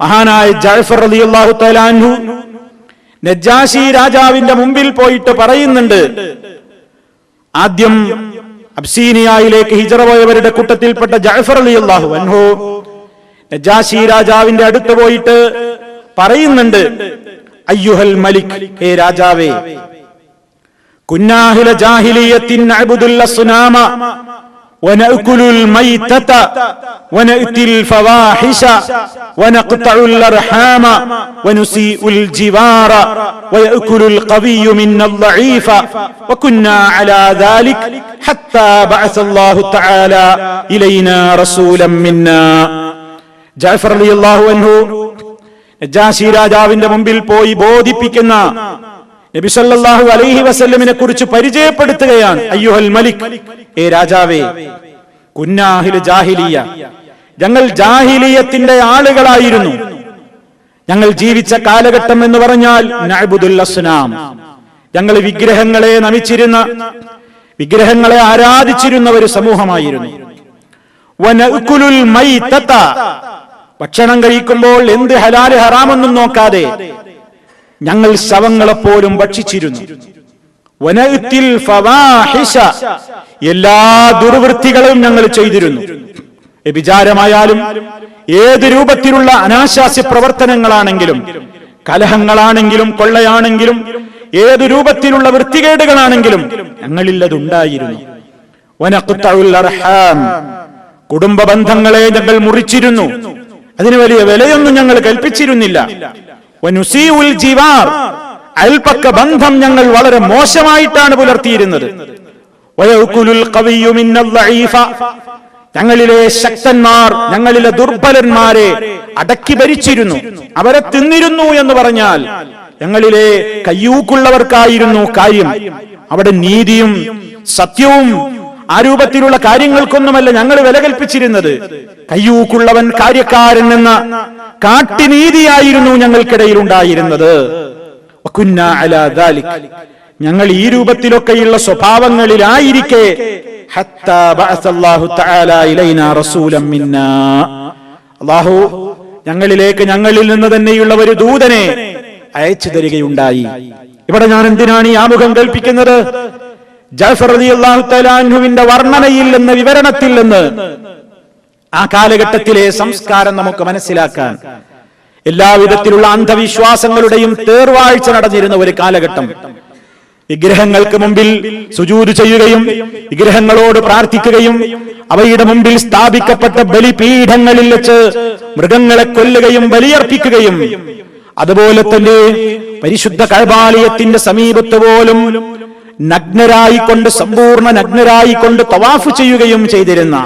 മഹാനായ ജാഫർ റളിയല്ലാഹു തആല അൻഹു നജാശി രാജാവിന്റെ മുമ്പിൽ പോയിട്ട് പറയുന്നുണ്ട് ആദ്യം അബ്സീനിയയിലേക്ക് ഹിജറ പോയവരുടെ കൂട്ടത്തിൽപ്പെട്ട ജാഫർ റളിയല്ലാഹു അൻഹു നജാശി രാജാവിന്റെ അടുത്ത് പോയിട്ട് പറയുന്നുണ്ട് അയ്യുഹൽ മലിക് ഹേ രാജാവേ കുന്നാഹില ജാഹിലിയത്തിൻ അബുദുല്ല അസ്നാമ ونأكل الميتة ونأتي الفواحش ونقطع الأرحام ونسيء الجوار ويأكل القوي منا الضعيف وكنا على ذلك حتى بعث الله تعالى إلينا رسولا منا ജാഫർ അലി അള്ളാഹു അൻഹു നജാശി രാജാവിന്റെ മുമ്പിൽ പോയി ബോധിപ്പിക്കുന്ന നബി സല്ലല്ലാഹു അലൈഹി വസല്ലമിനെ കുറിച്ച് പരിചയപ്പെടുത്തുകയാണ്. അയ്യുഹൽ മലിക്. ഏ രാജാവേ കുന്നാഹിൽ ജാഹിലിയ. ഞങ്ങൾ ജാഹിലിയത്തിന്റെ ആളുകളായിരുന്നു. ഞങ്ങൾ ജീവിച്ച കാലഘട്ടം എന്ന് പറഞ്ഞാൽ അസ്നാം. ഞങ്ങൾ വിഗ്രഹങ്ങളെ നമിച്ചിരുന്ന വിഗ്രഹങ്ങളെ ആരാധിച്ചിരുന്ന ഒരു സമൂഹമായിരുന്നു. ഭക്ഷണം കഴിക്കുമ്പോൾ എന്ത് ഹലാൽ ഹറാമെന്നും നോക്കാതെ ഞങ്ങൾ ശവങ്ങളെപ്പോലും ഭക്ഷിച്ചിരുന്നു. വനത്തിൽ എല്ലാ ദുർവൃത്തികളും ഞങ്ങൾ ചെയ്തിരുന്നു. വിചാരമായാലും ഏത് രൂപത്തിലുള്ള അനാശാസ്യ പ്രവർത്തനങ്ങളാണെങ്കിലും കലഹങ്ങളാണെങ്കിലും കൊള്ളയാണെങ്കിലും ഏത് രൂപത്തിലുള്ള വൃത്തികേടുകളാണെങ്കിലും അർഹാം. കുടുംബ ബന്ധങ്ങളെ ഞങ്ങൾ മുറിച്ചിരുന്നു. അതിന് വലിയ വിലയൊന്നും ഞങ്ങൾ കൽപ്പിച്ചിരുന്നില്ല. അയൽപക്ക ബന്ധം ഞങ്ങൾ വളരെ മോശമായിട്ടാണ് പുലർത്തിയിരുന്നത്. ഞങ്ങളിലെ ശക്തന്മാർ ഞങ്ങളിലെ ദുർബലന്മാരെ അടക്കി ഭരിച്ചിരുന്നു. അവരെ തിന്നിരുന്നു എന്ന് പറഞ്ഞാൽ ഞങ്ങളിലെ കയ്യൂക്കുള്ളവർക്കായിരുന്നു കാര്യം. അവിടെ നീതിയും സത്യവും ആ രൂപത്തിലുള്ള കാര്യങ്ങൾക്കൊന്നുമല്ല ഞങ്ങൾ വില കൽപ്പിച്ചിരുന്നത് കയ്യൂക്കുള്ളവൻ കാര്യക്കാരൻ എന്ന കാട്ടിനീതിയായിരുന്നു ഞങ്ങൾക്കിടയിൽ ഉണ്ടായിരുന്നത്. ഞങ്ങൾ ഈ രൂപത്തിലൊക്കെയുള്ള സ്വഭാവങ്ങളിലായിരിക്കെ. അല്ലാഹു ഞങ്ങളിലേക്ക് ഞങ്ങളിൽ നിന്ന് തന്നെയുള്ള ഒരു ദൂതനെ അയച്ചു തരികയുണ്ടായി. ഇവിടെ ഞാൻ എന്തിനാണ് ഈ ആമുഖം കൽപ്പിക്കുന്നത് ജാഫർ അലി അള്ളാഹു അൻഹുവിന്റെ വർണനയിൽ നിന്ന് വിവരണത്തിൽ നിന്ന്. ആ കാലഘട്ടത്തിലെ സംസ്കാരം നമുക്ക് മനസ്സിലാക്കാൻ എല്ലാവിധത്തിലുള്ള അന്ധവിശ്വാസങ്ങളുടെയും തേർവാഴ്ച നടന്നിരുന്ന ഒരു കാലഘട്ടം. വിഗ്രഹങ്ങൾക്ക് മുമ്പിൽ സുജൂത് ചെയ്യുകയും വിഗ്രഹങ്ങളോട് പ്രാർത്ഥിക്കുകയും അവയുടെ മുമ്പിൽ സ്ഥാപിക്കപ്പെട്ട ബലിപീഠങ്ങളിൽ വെച്ച് മൃഗങ്ങളെ കൊല്ലുകയും ബലിയർപ്പിക്കുകയും അതുപോലെ തന്നെ പരിശുദ്ധ കഴബാലയത്തിന്റെ സമീപത്ത് പോലും നഗ്നരായിക്കൊണ്ട് സമ്പൂർണ നഗ്നരായിക്കൊണ്ട് തവാഫ് ചെയ്യുകയും ചെയ്തിരുന്ന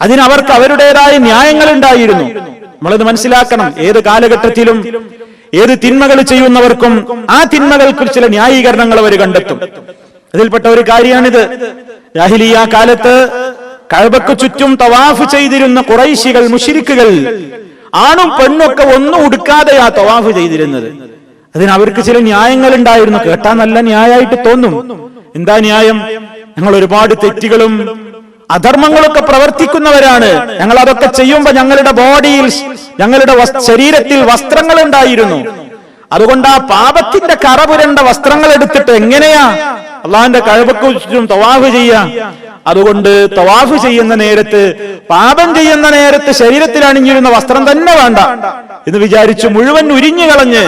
അതിന് അവർക്ക് അവരുടേതായ ന്യായങ്ങൾ ഉണ്ടായിരുന്നു നമ്മളത് മനസ്സിലാക്കണം. ഏത് കാലഘട്ടത്തിലും ഏത് തിന്മകൾ ചെയ്യുന്നവർക്കും ആ തിന്മകൾക്ക് ചില ന്യായീകരണങ്ങൾ അവർ കണ്ടെത്തും. അതിൽപ്പെട്ട ഒരു കാര്യമാണിത്. ജാഹിലിയ കാലത്ത് കഴബക്ക് ചുറ്റും തവാഫ് ചെയ്തിരുന്ന കുറൈശികൾ മുഷിരിക്കുകൾ ആണും പെണ്ണൊക്കെ ഒന്നും ഉടുക്കാതെയാ ആ തവാഫ് ചെയ്തിരുന്നത്. അതിന് അവർക്ക് ചില ന്യായങ്ങൾ ഉണ്ടായിരുന്നു കേട്ടാ നല്ല ന്യായമായിട്ട് തോന്നും. എന്താ ന്യായം? ഞങ്ങൾ ഒരുപാട് തെറ്റുകളും അധർമ്മങ്ങളൊക്കെ പ്രവർത്തിക്കുന്നവരാണ്. ഞങ്ങൾ അതൊക്കെ ചെയ്യുമ്പോൾ ഞങ്ങളുടെ ബോഡിയിൽ ഞങ്ങളുടെ ശരീരത്തിൽ വസ്ത്രങ്ങൾ ഉണ്ടായിരുന്നു അതുകൊണ്ട് ആ പാപത്തിന്റെ കറപുരണ്ട വസ്ത്രങ്ങൾ എടുത്തിട്ട് എങ്ങനെയാ അള്ളാഹിന്റെ കഴിവക്ക് ചുറ്റും തവാഫ് ചെയ്യാ? അതുകൊണ്ട് തവാഫ് ചെയ്യുന്ന നേരത്ത് പാപം ചെയ്യുന്ന നേരത്ത് ശരീരത്തിൽ അണിഞ്ഞിരുന്ന വസ്ത്രം തന്നെ വേണ്ട എന്ന് വിചാരിച്ചു മുഴുവൻ ഉരിഞ്ഞു കളഞ്ഞ്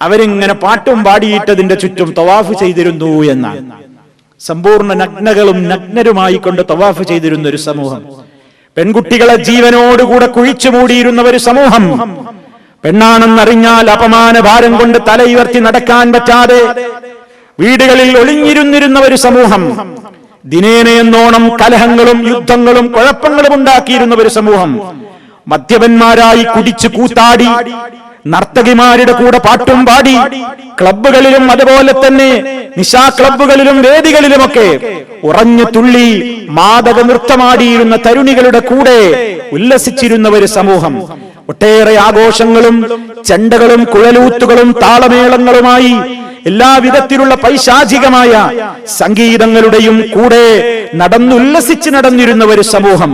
അവരിങ്ങനെ പാട്ടും പാടിയിട്ടതിന്റെ ചുറ്റും തവാഫ് ചെയ്തിരുന്നു എന്നാണ്. സമ്പൂർണ നഗ്നകളും നഗ്നരുമായി കൊണ്ട് തവാഫ് ചെയ്തിരുന്ന ഒരു സമൂഹം. പെൺകുട്ടികളെ ജീവനോടുകൂടെ കുഴിച്ചു മൂടിയിരുന്ന ഒരു സമൂഹം. പെണ്ണാണെന്നറിഞ്ഞാൽ അപമാന ഭാരം കൊണ്ട് തലയുയർത്തി നടക്കാൻ പറ്റാതെ വീടുകളിൽ ഒളിഞ്ഞിരുന്നിരുന്ന ഒരു സമൂഹം. ദിനേനയെന്നോണം കലഹങ്ങളും യുദ്ധങ്ങളും കുഴപ്പങ്ങളും ഉണ്ടാക്കിയിരുന്ന ഒരു സമൂഹം. മദ്യപന്മാരായി കുടിച്ചു കൂത്താടി നർത്തകിമാരുടെ കൂടെ പാട്ടും പാടി ക്ലബുകളിലും അതുപോലെ തന്നെ നിശാ ക്ലബുകളിലും വേദികളിലുമൊക്കെ ഉറഞ്ഞു തുള്ളി മാതക നൃത്തമാടിയിരുന്ന തരുണികളുടെ കൂടെ ഉല്ലസിച്ചിരുന്ന ഒരു സമൂഹം. ഒട്ടേറെ ആഘോഷങ്ങളും ചെണ്ടകളും കുഴലൂത്തുകളും താളമേളങ്ങളുമായി എല്ലാവിധത്തിലുള്ള പൈശാചികമായ സംഗീതങ്ങളുടെയും കൂടെ നടന്നുല്ലസിച്ച് നടന്നിരുന്ന ഒരു സമൂഹം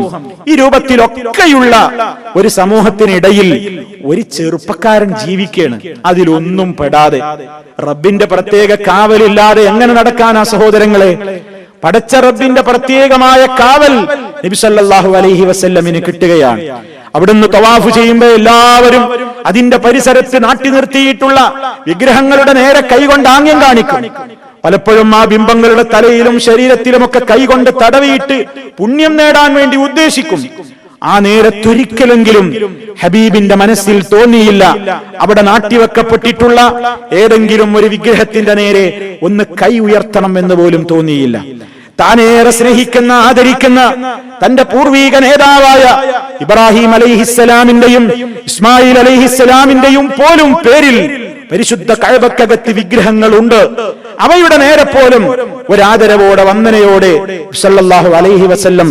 ഈ രൂപത്തിലൊക്കെയുള്ള ഒരു സമൂഹത്തിനിടയിൽ ഒരു ചെറുപ്പക്കാരൻ ജീവിക്കുകയാണ്. അതിലൊന്നും പെടാതെ. റബ്ബിന്റെ പ്രത്യേക കാവലില്ലാതെ എങ്ങനെ നടക്കാനാ സഹോദരങ്ങളെ? പടച്ച റബ്ബിന്റെ പ്രത്യേകമായ കാവൽ നബിസല്ലാഹു അലൈഹി വസല്ലമിന് കിട്ടുകയാണ്. അവിടുന്ന് തവാഫ് ചെയ്യുമ്പോൾ എല്ലാവരും അതിന്റെ പരിസരത്ത് നാട്ടി നിർത്തിയിട്ടുള്ള വിഗ്രഹങ്ങളുടെ നേരെ കൈകൊണ്ട് ആംഗ്യം കാണിക്കും. പലപ്പോഴും ആ ബിംബങ്ങളുടെ തലയിലും ശരീരത്തിലുമൊക്കെ കൈകൊണ്ട് തടവിയിട്ട് പുണ്യം നേടാൻ വേണ്ടി ഉദ്ദേശിക്കും. ആ നേരത്തൊരിക്കലെങ്കിലും ഹബീബിന്റെ മനസ്സിൽ തോന്നിയില്ല. അവിടെ നാട്ടിവെക്കപ്പെട്ടിട്ടുള്ള ഏതെങ്കിലും ഒരു വിഗ്രഹത്തിന്റെ നേരെ ഒന്ന് കൈ ഉയർത്തണം എന്ന് പോലും തോന്നിയില്ല. താനേറെ സ്നേഹിക്കുന്ന ആദരിക്കുന്ന തന്റെ പൂർവീക നേതാവായ ഇബ്രാഹിം അലൈഹിസ്സലാമിന്റെയും ഇസ്മായിൽ അലൈഹിസ്സലാമിന്റെയും പോലും പേരിൽ പരിശുദ്ധ കഴവക്കകത്ത് വിഗ്രഹങ്ങളുണ്ട്. അവയുടെ നേരെ പോലും ഒരാദരവോടെ വന്ദനയോടെ സല്ലല്ലാഹു അലൈഹി വസല്ലം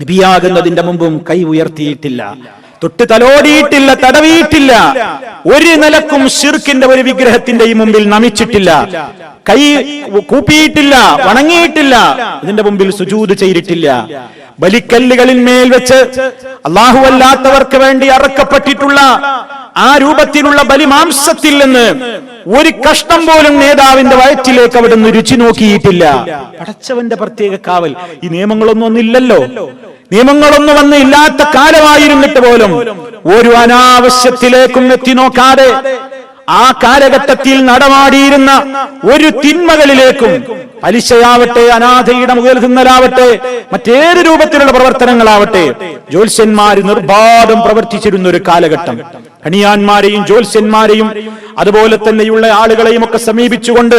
നബിയാകുന്നതിന്റെ മുമ്പും കൈ ഉയർത്തിയിട്ടില്ല. തൊട്ട് തലോടിയിട്ടില്ല തടവിയിട്ടില്ല. ഒരു നിലക്കും ഷിർക്കിന്റെ ഒരു വിഗ്രഹത്തിന്റെയും മുമ്പിൽ നമിച്ചിട്ടില്ല. കൈ കൂപ്പിയിട്ടില്ല വണങ്ങിയിട്ടില്ല ഇതിന്റെ മുമ്പിൽ സുജൂത് ചെയ്തിട്ടില്ല. ബലിക്കല്ലുകളിൽ മേൽ വെച്ച് അല്ലാഹുവല്ലാത്തവർക്ക് വേണ്ടി അറക്കപ്പെട്ടിട്ടുള്ള ആ രൂപത്തിലുള്ള ബലിമാംസത്തിൽ നിന്ന് ഒരു കഷ്ണം പോലും നേതാവിന്റെ വയറ്റിലേക്ക് അവിടുന്ന് രുചി നോക്കിയിട്ടില്ല. പടച്ചവന്റെ പ്രത്യേക കാവൽ. ഈ നിയമങ്ങളൊന്നും ഒന്നില്ലല്ലോ. നിയമങ്ങളൊന്നും വന്ന് ഇല്ലാത്ത കാലമായിരുന്നിട്ട് പോലും ഒരു അനാവശ്യത്തിലേക്കും എത്തി നോക്കാതെ ആ കാലഘട്ടത്തിൽ നടമാടിയിരുന്ന ഒരു തിന്മകളിലേക്കും പലിശയാവട്ടെ അനാഥയുടെ മുതൽ തിന്നലാവട്ടെ മറ്റേത് രൂപത്തിലുള്ള പ്രവർത്തനങ്ങളാവട്ടെ ജ്യോത്സ്യന്മാർ നിർബാധം പ്രവർത്തിച്ചിരുന്ന ഒരു കാലഘട്ടം. കണിയാന്മാരെയും ജ്യോത്സ്യന്മാരെയും അതുപോലെ തന്നെയുള്ള ആളുകളെയും ഒക്കെ സമീപിച്ചുകൊണ്ട്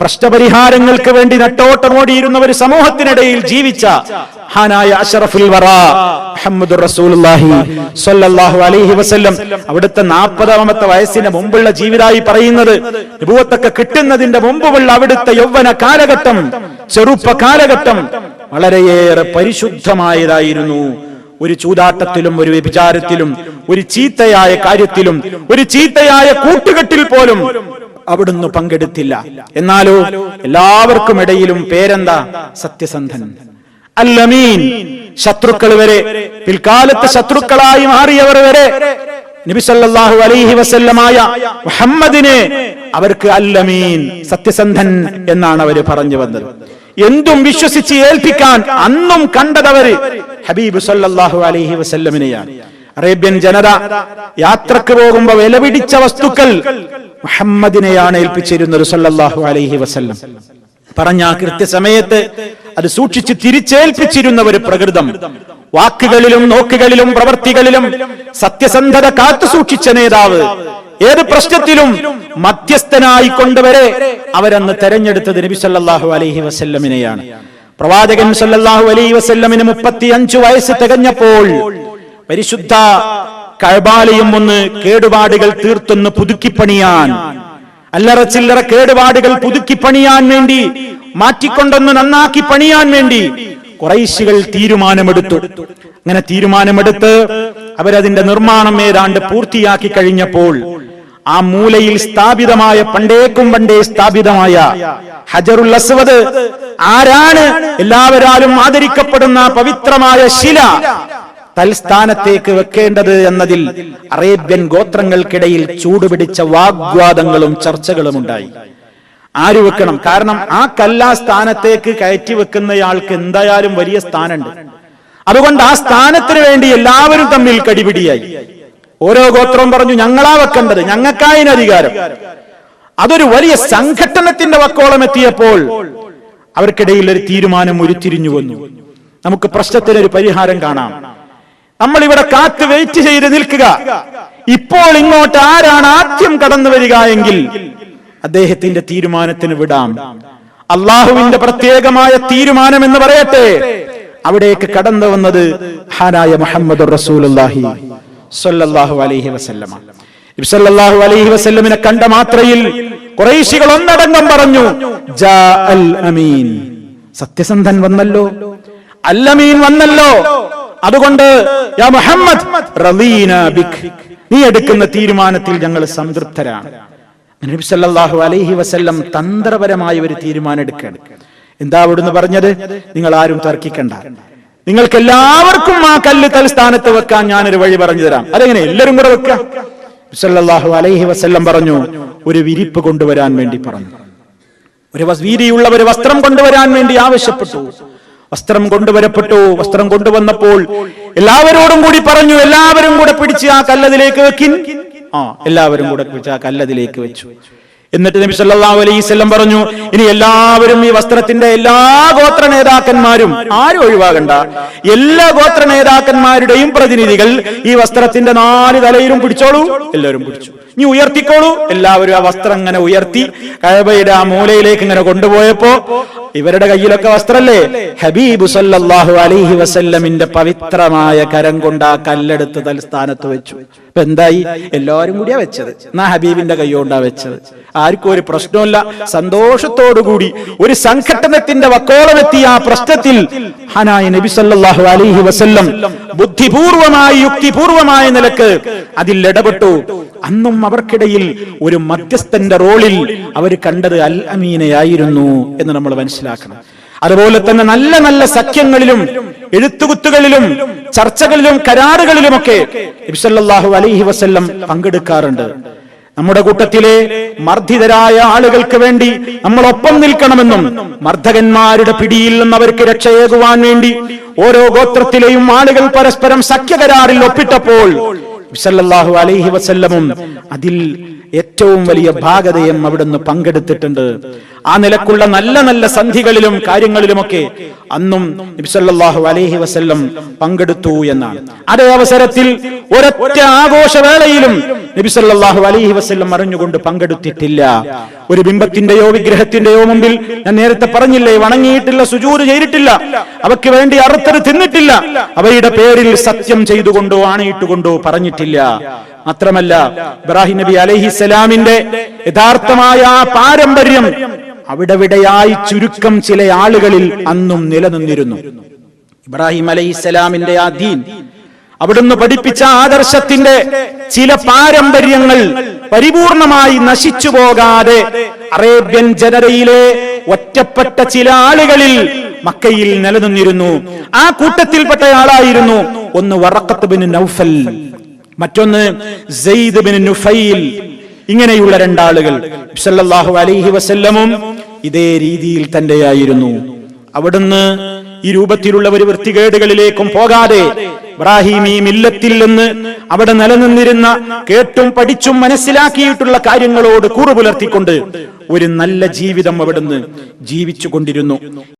പ്രശ്നപരിഹാരങ്ങൾക്ക് വേണ്ടി നട്ടോട്ടമോടിയിരുന്ന ഒരു സമൂഹത്തിനിടയിൽ ജീവിച്ച ഹാനായ അഷറഫുൽ വറ മുഹമ്മദ് റസൂലുള്ളാഹി സ്വല്ലല്ലാഹു അലൈഹി വസല്ലം. അവിടുത്തെ നാൽപ്പതാമത്തെ വയസ്സിന് മുമ്പുള്ള ജീവിതമായി പറയുന്നത് രൂപത്തൊക്കെ കിട്ടുന്നതിന്റെ മുമ്പുള്ള അവിടുത്തെ യൗവന കാലഘട്ടം ചെറുപ്പ കാലഘട്ടം വളരെയേറെ പരിശുദ്ധമായതായിരുന്നു. ഒരു ചൂതാട്ടത്തിലും ഒരു വ്യഭിചാരത്തിലും ഒരു ചീത്തയായ കാര്യത്തിലും ഒരു ചീത്തയായ കൂട്ടുകെട്ടിൽ പോലും അവിടുന്ന് പങ്കെടുത്തില്ല. എന്നാലോ എല്ലാവർക്കും ഇടയിലും പേരെന്താ? സത്യസന്ധൻ. അല്ലമീൻ. ശത്രുക്കൾ വരെ പിൽക്കാലത്ത് ശത്രുക്കളായി മാറിയവർ വരെ നബിസല്ലാഹു അലൈഹി വസല്ലമായ മുഹമ്മദിനെ അവർക്ക് അല്ലമീൻ സത്യസന്ധൻ എന്നാണ് അവർ പറഞ്ഞു വന്നത്. എന്തും വിശ്വസിച്ച് ഏൽപ്പിക്കാൻ അന്നും കണ്ടതവര് ഹബീബ് സല്ലാഹു അലൈഹി വസല്ലമിനെയാണ്. അറേബ്യൻ ജനത യാത്രയ്ക്ക് പോകുമ്പോ വിലപിടിച്ച വസ്തുക്കൾ മുഹമ്മദിനെയാണ് ഏൽപ്പിച്ചിരുന്നത് സല്ലാഹു അലൈഹി വസല്ലം. പറഞ്ഞ ആ കൃത്യസമയത്ത് അത് സൂക്ഷിച്ച് തിരിച്ചേൽപ്പിച്ചിരുന്ന ഒരു പ്രകൃതം. വാക്കുകളിലും നോക്കുകളിലും പ്രവർത്തികളിലും സത്യസന്ധത കാത്തു സൂക്ഷിച്ച നേതാവ് ഏത് പ്രശ്നത്തിലും മധ്യസ്ഥനായി കൊണ്ടുവരെ അവരന്ന് തെരഞ്ഞെടുത്തത് നബി സല്ലാഹു അലൈഹി വസല്ലമിനെയാണ്. പ്രവാചകൻ സല്ലാഹു അലൈഹി വസല്ലമിന് മുപ്പത്തി അഞ്ചു വയസ്സ് തികഞ്ഞപ്പോൾ പരിശുദ്ധ കഴബാലയും ഒന്ന് കേടുപാടുകൾ തീർത്തൊന്ന് പുതുക്കിപ്പണിയാൻ അല്ലറ ചില്ലറ കേടുപാടുകൾ പുതുക്കി പണിയാൻ വേണ്ടി മാറ്റിക്കൊണ്ടൊന്ന് നന്നാക്കി പണിയാൻ വേണ്ടി കുറൈശികൾ തീരുമാനമെടുത്തു. അങ്ങനെ തീരുമാനമെടുത്ത് അവരതിന്റെ നിർമ്മാണം ഏതാണ്ട് പൂർത്തിയാക്കി കഴിഞ്ഞപ്പോൾ ആ മൂലയിൽ സ്ഥാപിതമായ പണ്ടേക്കും പണ്ടേ സ്ഥാപിതമായ ഹജറുൽ അസ്വദ് ആരാണ്? എല്ലാവരാലും ആദരിക്കപ്പെടുന്ന പവിത്രമായ ശില തൽസ്ഥാനത്തേക്ക് വെക്കേണ്ടത് എന്നതിൽ അറേബ്യൻ ഗോത്രങ്ങൾക്കിടയിൽ ചൂടുപിടിച്ച വാഗ്വാദങ്ങളും ചർച്ചകളും ഉണ്ടായി. ആര് വെക്കണം? കാരണം ആ കല്ലാ സ്ഥാനത്തേക്ക് കയറ്റി വെക്കുന്നയാൾക്ക് എന്തായാലും വലിയ സ്ഥാനമുണ്ട്. അതുകൊണ്ട് ആ സ്ഥാനത്തിന് വേണ്ടി എല്ലാവരും തമ്മിൽ കടിപിടിയായി. ഓരോ ഗോത്രവും പറഞ്ഞു ഞങ്ങളാ വെക്കേണ്ടത്. ഞങ്ങൾക്കായതിന് അധികാരം. അതൊരു വലിയ സംഘട്ടനത്തിന്റെ വക്കോളം എത്തിയപ്പോൾ അവർക്കിടയിൽ ഒരു തീരുമാനം ഉരുത്തിരിഞ്ഞു വന്നു. നമുക്ക് പ്രശ്നത്തിന് ഒരു പരിഹാരം കാണാം. നമ്മൾ ഇവിടെ കാത്ത് വെയിറ്റ് ചെയ്ത് നിൽക്കുക. ഇപ്പോൾ ഇങ്ങോട്ട് ആരാണ് ആദ്യം കടന്നു വരിക എങ്കിൽ അദ്ദേഹത്തിന്റെ തീരുമാനത്തിന് വിടാം. അള്ളാഹുവിന്റെ പ്രത്യേകമായ തീരുമാനം എന്ന് പറയട്ടെ. അവിടേക്ക് കടന്നു വന്നത് ഹാനായ മുഹമ്മദ് റസൂലുള്ളാഹി സ്വല്ലല്ലാഹു അലൈഹി വസല്ലമ. നബി സ്വല്ലല്ലാഹു അലൈഹി വസല്ലമിനെ കണ്ട മാത്രയിൽ കുറേശികൾ ഒന്നടങ്കം പറഞ്ഞു ജാ അൽ അമീൻ. സത്യസന്ധൻ വന്നല്ലോ. അല്ലമീൻ വന്നല്ലോ. അതുകൊണ്ട് യാ മുഹമ്മദ് റളീന ബിക്. നീ എടുക്കുന്ന തീരുമാനത്തിൽ ഞങ്ങൾ സംതൃപ്തരാണ്. നബി സല്ലല്ലാഹു അലൈഹി വസല്ലം തന്ത്രപരമായ ഒരു തീരുമാനം എടുക്കുകയാണ്. എന്താ അവിടുന്ന് പറഞ്ഞത്? നിങ്ങൾ ആരും തർക്കിക്കണ്ട. നിങ്ങൾക്ക് എല്ലാവർക്കും ആ കല്ല് തൽസ്ഥാനത്ത് വെക്കാൻ ഞാനൊരു വഴി പറഞ്ഞു തരാം. അതെങ്ങനെ? എല്ലാവരും കൂടെ വെക്കുക സല്ലല്ലാഹു അലൈഹി വസല്ലം പറഞ്ഞു ഒരു വിരിപ്പ് കൊണ്ടുവരാൻ വേണ്ടി പറഞ്ഞു. ഒരു വീതിയുള്ള ഒരു വസ്ത്രം കൊണ്ടുവരാൻ വേണ്ടി ആവശ്യപ്പെട്ടു. വസ്ത്രം കൊണ്ടുവരപ്പെട്ടു. വസ്ത്രം കൊണ്ടുവന്നപ്പോൾ എല്ലാവരോടും കൂടി പറഞ്ഞു എല്ലാവരും കൂടെ പിടിച്ച് ആ കല്ലതിലേക്ക് വെക്കിൻ. ആ എല്ലാവരും കൂടെ പിടിച്ച് ആ കല്ലതിലേക്ക് വെച്ചു. എന്നിട്ട് നബി സല്ലല്ലാഹു അലൈഹി വസല്ലം പറഞ്ഞു ഇനി എല്ലാവരും ഈ വസ്ത്രത്തിന്റെ എല്ലാ ഗോത്ര നേതാക്കന്മാരും ആരും ഒഴിവാകണ്ട. എല്ലാ ഗോത്ര നേതാക്കന്മാരുടെയും പ്രതിനിധികൾ ഈ വസ്ത്രത്തിന്റെ നാല് തലയിലും പിടിച്ചോളൂ. എല്ലാവരും പിടിച്ചു. ഇനി ഉയർത്തിക്കോളൂ. എല്ലാവരും ആ വസ്ത്രം ഇങ്ങനെ ഉയർത്തി കഴബയുടെ ആ മൂലയിലേക്ക് ഇങ്ങനെ കൊണ്ടുപോയപ്പോ ഇവരുടെ കയ്യിലൊക്കെ വസ്ത്രല്ലേ? ഹബീബ് സല്ലാഹു അലൈഹി വസല്ലമിന്റെ പവിത്രമായ കരം കൊണ്ട് ആ കല്ലെടുത്ത് തൽസ്ഥാനത്ത് വെച്ചു. ഇപ്പൊ എന്തായി? എല്ലാവരും കൂടിയാ വെച്ചത്. എന്നാ ഹബീബിന്റെ കൈ കൊണ്ടാ വെച്ചത്. ആർക്കും ഒരു പ്രശ്നമില്ല സന്തോഷത്തോടുകൂടി ഒരു സംഘട്ടനത്തിന്റെ വക്കോളമെത്തിയ ആ പ്രശ്നത്തിൽ ഹനായ നബി സല്ലാഹു അലൈഹി വസല്ലം ബുദ്ധിപൂർവമായി യുക്തിപൂർവമായ നിലയ്ക്ക് അതിൽ ഇടപെട്ടു. അന്നും അവർക്കിടയിൽ ഒരു മധ്യസ്ഥന്റെ റോളിൽ അവർ കണ്ടത് അൽ അമീനയായിരുന്നു എന്ന് നമ്മൾ മനസ്സിലാക്കണം. അതുപോലെ തന്നെ നല്ല നല്ല സഖ്യങ്ങളിലും എഴുത്തുകുത്തുകളിലും ചർച്ചകളിലും കരാറുകളിലുമൊക്കെ നബിസല്ലാഹു അലൈഹി വസല്ലം പങ്കെടുക്കാറുണ്ട്. നമ്മുടെ കൂട്ടത്തിലെ മർദ്ദിതരായ ആളുകൾക്ക് വേണ്ടി നമ്മൾ ഒപ്പം നിൽക്കണമെന്നും മർദ്ദകന്മാരുടെ പിടിയിൽ നിന്ന് അവർക്ക് രക്ഷയേകുവാൻ വേണ്ടി ഓരോ ഗോത്രത്തിലെയും ആളുകൾ പരസ്പരം സഖ്യകരാറിൽ ഒപ്പിട്ടപ്പോൾ വിസല്ലാഹു അലൈഹി വസല്ലമും അതിൽ ഏറ്റവും വലിയ ഭാഗതയും അവിടുന്ന് പങ്കെടുത്തിട്ടുണ്ട്. ആ നിലക്കുള്ള നല്ല നല്ല സന്ധികളിലും കാര്യങ്ങളിലുമൊക്കെ അന്നും നബിസല്ലാഹു അലൈഹി വസല്ലം പങ്കെടുത്തു എന്നാണ്. അതേ അവസരത്തിൽ ഒരൊറ്റ ആഘോഷവേളയിലും നബിസല്ലാഹു അലൈഹി വസ്ല്ലം അറിഞ്ഞുകൊണ്ട് പങ്കെടുത്തിട്ടില്ല. ഒരു ബിംബത്തിന്റെയോ വിഗ്രഹത്തിന്റെയോ മുമ്പിൽ ഞാൻ നേരത്തെ പറഞ്ഞില്ലേ വണങ്ങിയിട്ടില്ല സുജൂര് ചെയ്തിട്ടില്ല അവയ്ക്ക് വേണ്ടി അറുത്തത് തിന്നിട്ടില്ല. അവയുടെ പേരിൽ സത്യം ചെയ്തുകൊണ്ടോ ആണയിട്ടുകൊണ്ടോ പറഞ്ഞിട്ടില്ല. മാത്രമല്ല ഇബ്രാഹിം നബി അലഹിസലാമിന്റെ യഥാർത്ഥമായ ആ പാരമ്പര്യം അവിടെവിടെയായി ചുരുക്കം ചില ആളുകളിൽ അന്നും നിലനിന്നിരുന്നു. ഇബ്രാഹിം അലൈഹിസ്സലാമിന്റെ ആ ദീൻ അവിടുന്ന് പഠിപ്പിച്ച ആദർശത്തിന്റെ ചില പാരമ്പര്യങ്ങൾ പരിപൂർണമായി നശിച്ചു പോകാതെ അറേബ്യൻ ജനതയിലെ ഒറ്റപ്പെട്ട ചില ആളുകളിൽ മക്കയിൽ നിലനിന്നിരുന്നു. ആ കൂട്ടത്തിൽപ്പെട്ട ആളായിരുന്നു ഒന്ന് വറക്കത്ത് ബിൻ നൗഫൽ മറ്റൊന്ന് സെയ്ദ് ബിൻ നുഫൈൽ. ഇങ്ങനെയുള്ള രണ്ടാളുകൾ. സല്ലല്ലാഹു അലൈഹി വസല്ലമും ഇതേ രീതിയിൽ തന്നെയായിരുന്നു. അവിടുന്ന് ഈ രൂപത്തിലുള്ള ഒരു വൃത്തികേടുകളിലേക്കും പോകാതെ ഇബ്രാഹിമി മില്ലത്തിൽ നിന്ന് അവിടെ നിലനിന്നിരുന്ന കേട്ടും പഠിച്ചും മനസ്സിലാക്കിയിട്ടുള്ള കാര്യങ്ങളോട് കൂറുപുലർത്തിക്കൊണ്ട് ഒരു നല്ല ജീവിതം അവിടുന്ന് ജീവിച്ചു കൊണ്ടിരുന്നു